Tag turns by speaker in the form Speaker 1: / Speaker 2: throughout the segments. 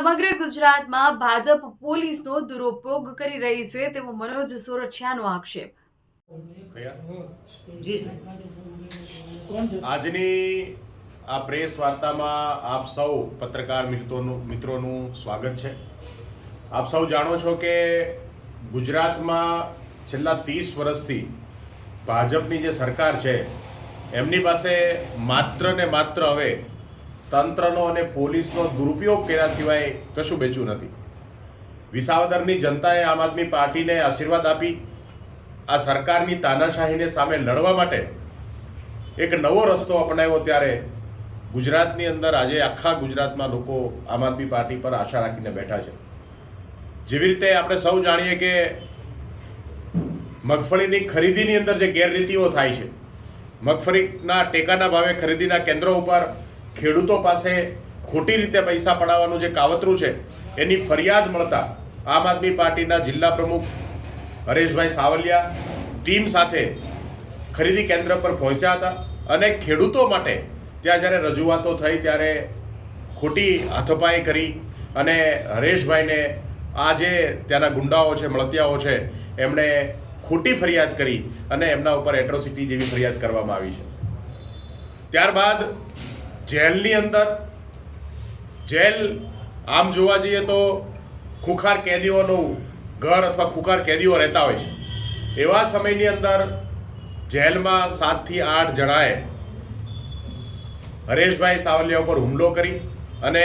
Speaker 1: સમગ્ર ગુજરાતમાં ભાજપ પોલીસનો દુરુપયોગ કરી રહી છે તેવો મનોજ સોરઠિયાનો આક્ષેપ.
Speaker 2: જી
Speaker 3: આજની આ પ્રેસ વાર્તામાં આપ સૌ પત્રકાર મિત્રોનું મિત્રોનું સ્વાગત છે. આપ સૌ જાણો છો કે ગુજરાતમાં છેલ્લા ત્રીસ વર્ષથી ભાજપની જે સરકાર છે એમની પાસે માત્ર ને માત્ર હવે તંત્રનો અને પોલીસનો દુરુપયોગ કર્યા સિવાય કશું બેચ્યું નથી. વિસાવદરની જનતાએ આમ આદમી પાર્ટીને આશીર્વાદ આપી આ સરકારની તાનાશાહીને સામે લડવા માટે એક નવો રસ્તો અપનાવ્યો ત્યારે ગુજરાતની અંદર આજે આખા ગુજરાતમાં લોકો આમ આદમી પાર્ટી પર આશા રાખીને બેઠા છે. જેવી રીતે આપણે સૌ જાણીએ કે મગફળીની ખરીદીની અંદર જે ગેરરીતિઓ થાય છે, મગફળીના ટેકાના ભાવે ખરીદીના કેન્દ્રો ઉપર ખેડૂતો પાસે ખોટી રીતે પૈસા પડાવવાનું જે કાવતરું છે, એની ફરિયાદ મળતા આમ આદમી પાર્ટીના જિલ્લા પ્રમુખ હરેશભાઈ સાવલિયા ટીમ સાથે ખરીદી કેન્દ્ર પર પહોંચ્યા હતા અને ખેડૂતો માટે ત્યાં જ્યારે રજૂઆતો થઈ ત્યારે ખોટી હાથોપાઈ કરી અને હરેશભાઈને આ જે ત્યાંના ગુંડાઓ છે, મળતિયાઓ છે, એમણે ખોટી ફરિયાદ કરી અને એમના ઉપર એટ્રોસિટી જેવી ફરિયાદ કરવામાં આવી છે. ત્યારબાદ જેલની અંદર, જેલ આમ જોવા જઈએ તો ખુખાર કેદીઓનું ઘર અથવા ખુખાર કેદીઓ રહેતા હોય છે. એવા સમયની અંદર જેલમાં સાતથી આઠ જણાએ હરેશભાઈ સાવલિયા ઉપર હુમલો કરી અને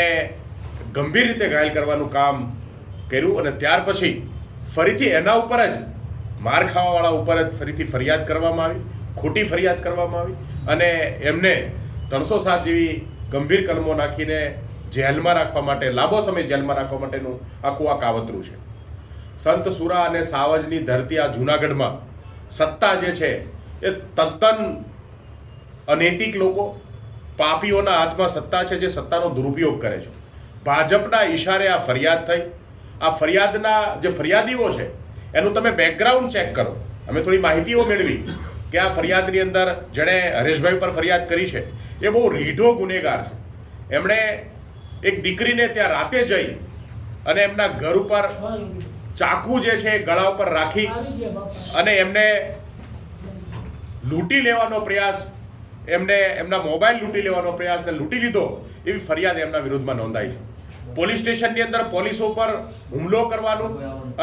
Speaker 3: ગંભીર રીતે ઘાયલ કરવાનું કામ કર્યું અને ત્યાર પછી ફરીથી એના ઉપર જ માર ખાવાવાળા ઉપર જ ફરીથી ફરિયાદ કરવામાં આવી, ખોટી ફરિયાદ કરવામાં આવી અને એમને ત્રણસો સાત જેવી ગંભીર કલમો નાખીને જેલમાં રાખવા માટે, લાંબો સમય જેલમાં રાખવા માટેનું આખું આ કાવતરું છે. સંત સુરા અને સાવજની ધરતી આ જૂનાગઢમાં સત્તા જે છે, એ તદ્દન અનૈતિક લોકો, પાપીઓના હાથમાં સત્તા છે જે સત્તાનો દુરુપયોગ કરે છે. ભાજપના ઈશારે આ ફરિયાદ થઈ. આ ફરિયાદના જે ફરિયાદીઓ છે, એનું તમે બેકગ્રાઉન્ડ ચેક કરો. અમે થોડી માહિતીઓ મેળવી. કે આ ફરિયાદની અંદર જેણે હરેશભાઈ પર ફરિયાદ કરી છે? એ બહુ રીઢો ગુનેગાર છે. એમણે એક દીકરીને ત્યાં રાતે જઈ અને એમના ઘર ઉપર ચાકુ જે છે એ ગળા ઉપર રાખી અને એમને લૂંટી લેવાનો પ્રયાસ, એમને એમના મોબાઈલ લૂંટી લેવાનો પ્રયાસ ને લૂંટી લીધો એવી ફરિયાદ એમના વિરુદ્ધમાં નોંધાઈ છે. પોલીસ સ્ટેશનની અંદર પોલીસો પર હુમલો કરવાનું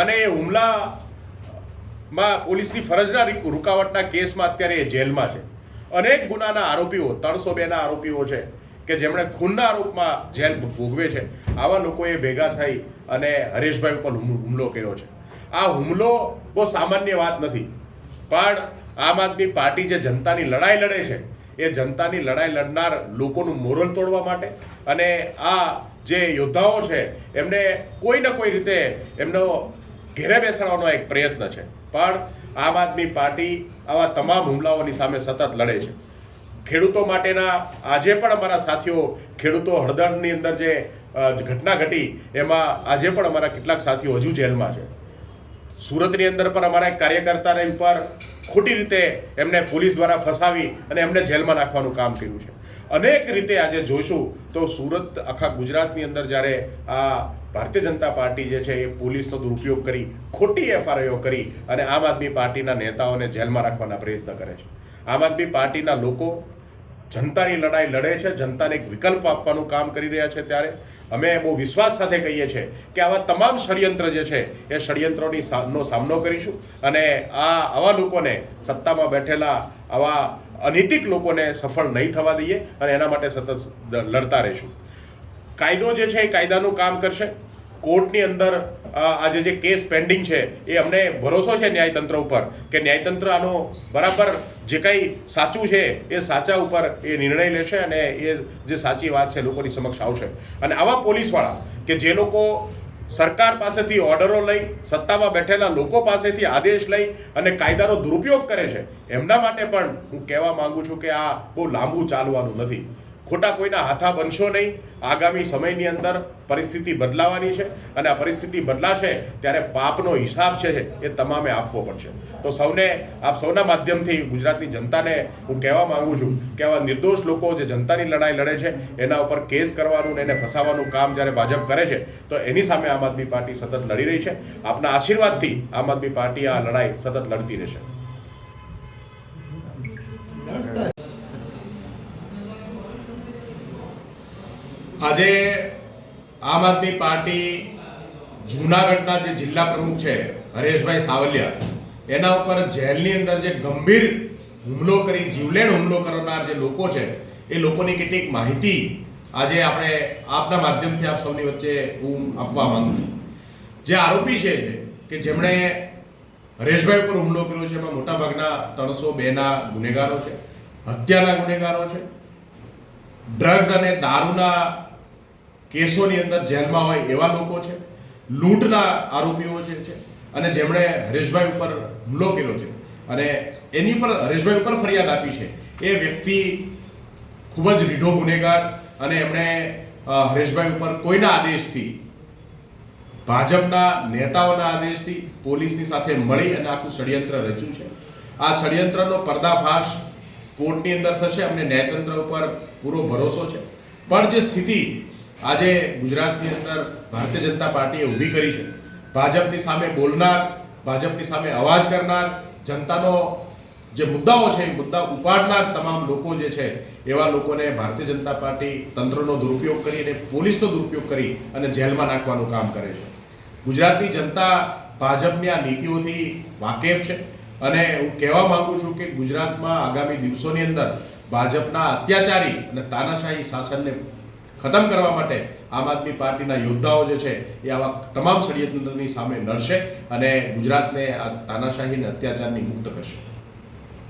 Speaker 3: અને એ હુમલામાં પોલીસની ફરજના રૂકાવટના કેસમાં અત્યારે એ જેલમાં છે. અનેક ગુનાના આરોપીઓ, ત્રણસો બેના આરોપીઓ છે કે જેમણે ખૂનના આરોપમાં જેલ ભોગવે છે. આવા લોકોએ ભેગા થઈ અને હરેશભાઈ ઉપર હુમલો કર્યો છે. આ હુમલો બહુ સામાન્ય વાત નથી. પણ આમ આદમી પાર્ટી જે જનતાની લડાઈ લડે છે, એ જનતાની લડાઈ લડનાર લોકોનું મોરલ તોડવા માટે અને આ જે યોદ્ધાઓ છે, એમને કોઈ ને કોઈ રીતે એમનો ઘેરે બેસાડવાનો એક પ્રયત્ન છે. પણ આમ આદમી પાર્ટી આવા તમામ હુમલાઓની સામે સતત લડે છે. ખેડૂતો માટેના આજે પણ અમારા સાથીઓ, ખેડૂતો હળદરની અંદર જે ઘટના ઘટી, એમાં આજે પણ અમારા કેટલાક સાથીઓ હજુ જેલમાં છે. સુરતની અંદર પણ અમારા એક કાર્યકર્તાને ઉપર ખોટી રીતે એમને પોલીસ દ્વારા ફસાવી અને એમને જેલમાં નાખવાનું કામ કર્યું છે. અનેક રીતે આજે જોઈશું તો સુરત, આખા ગુજરાતની અંદર જ્યારે આ ભારતીય જનતા પાર્ટી જે છે એ પોલીસનો દુરુપયોગ કરી, ખોટી એફઆરઆઈઓ કરી અને આમ આદમી પાર્ટીના નેતાઓને જેલમાં રાખવાના પ્રયત્ન કરે છે. આમ આદમી પાર્ટીના લોકો જનતાની લડાઈ લડે છે, જનતાને એક વિકલ્પ આપવાનું કામ કરી રહ્યા છે ત્યારે. અમે બહુ વિશ્વાસ સાથે કહીએ છીએ કે આવા તમામ ષડયંત્ર જે છે એ ષડયંત્રોની સામનો સામનો કરીશું અને આ આવા લોકોને સત્તામાં બેઠેલા આવા અનૈતિક લોકોને સફળ નહીં થવા દઈએ અને એના માટે સતત લડતા રહીશું. કાયદો જે છે એ કાયદાનું કામ કરશે. કોર્ટની અંદર આજે જે કેસ પેન્ડિંગ છે, એ અમને ભરોસો છે ન્યાયતંત્ર ઉપર? કે ન્યાયતંત્ર આનો બરાબર જે કંઈ સાચું છે, એ સાચા ઉપર એ નિર્ણય લેશે અને એ જે સાચી વાત છે લોકોની સમક્ષ આવશે. અને આવા પોલીસવાળા કે જે લોકો સરકાર પાસેથી ઓર્ડરો લઈ, સત્તામાં બેઠેલા લોકો પાસેથી આદેશ લઈ અને કાયદાનો દુરુપયોગ કરે છે, એમના માટે પણ હું કહેવા માંગુ છું કે આ બહુ લાંબુ ચાલવાનું નથી. ખોટા કોઈના હાથા બનશો નહીં. આગામી સમયની અંદર પરિસ્થિતિ બદલાવાની છે અને આ પરિસ્થિતિ બદલાશે ત્યારે પાપનો હિસાબ છે એ તમામે આપવો પડશે. તો સૌને, આપ સૌના માધ્યમથી ગુજરાતની જનતાને હું કહેવા માગું છું કે આવા નિર્દોષ લોકો જે જનતાની લડાઈ લડે છે, એના ઉપર કેસ કરવાનું ને એને ફસાવાનું કામ જ્યારે ભાજપ કરે છે, તો એની સામે આમ આદમી પાર્ટી સતત લડી રહી છે. આપના આશીર્વાદથી આમ આદમી પાર્ટી આ લડાઈ સતત લડતી રહેશે. આજે આમ આદમી પાર્ટી જૂનાગઢના જે જિલ્લા પ્રમુખ છે, હરેશભાઈ સાવલિયા, એના ઉપર જેલની અંદર જે ગંભીર હુમલો કરી, જીવલેણ હુમલો કરનાર જે લોકો છે, એ લોકોની કેટલીક માહિતી આજે આપણે આપના માધ્યમથી આપ સૌની વચ્ચે હું આપવા માંગુ છું. જે આરોપી છે કે જેમણે હરેશભાઈ ઉપર હુમલો કર્યો છે, એમાં મોટાભાગના ત્રણસો બેના ગુનેગારો છે, હત્યાના ગુનેગારો છે, ડ્રગ્સ અને દારૂના કેસોની અંદર જેલમાં હોય એવા લોકો છે, લૂંટના આરોપીઓ જે છે, અને જેમણે હરેશભાઈ ઉપર હુમલો કર્યો છે. અને એની પર હરેશભાઈ ઉપર ફરિયાદ આપી છે. એ વ્યક્તિ ખૂબ જ રીઢો ગુનેગાર અને એમણે હરેશભાઈ ઉપર કોઈના આદેશથી, ભાજપના નેતાઓના આદેશથી પોલીસની સાથે મળી અને આખું ષડયંત્ર રચ્યું છે. આ ષડયંત્રનો પર્દાફાશ કોર્ટની અંદર થશે. અમને ન્યાયતંત્ર ઉપર પૂરો ભરોસો છે. પણ જે સ્થિતિ આજે ગુજરાતની અંદર ભારતીય જનતા પાર્ટીએ ઊભી કરી છે. ભાજપની સામે બોલનાર, ભાજપની સામે અવાજ કરનાર, જનતાનો જે મુદ્દાઓ છે, એ મુદ્દા ઉપાડનાર તમામ લોકો જે છે, એવા લોકોને ભારતીય જનતા પાર્ટી તંત્રનો દુરુપયોગ કરી અને પોલીસનો દુરુપયોગ કરી અને જેલમાં નાખવાનું કામ કરે છે. ગુજરાતની જનતા ભાજપની આ નીતિઓથી વાકેફ છે અને હું કહેવા માગું છું કે ગુજરાતમાં આગામી દિવસોની અંદર ભાજપના અત્યાચારી અને તાનાશાહી શાસનને ખતમ કરવા માટે આમ આદમી પાર્ટીના યોદ્ધાઓ જે છે, એ આવા તમામ ષડયંત્રની સામે લડશે અને ગુજરાતને આ તાનાશાહી અત્યાચારની મુક્ત કરશે.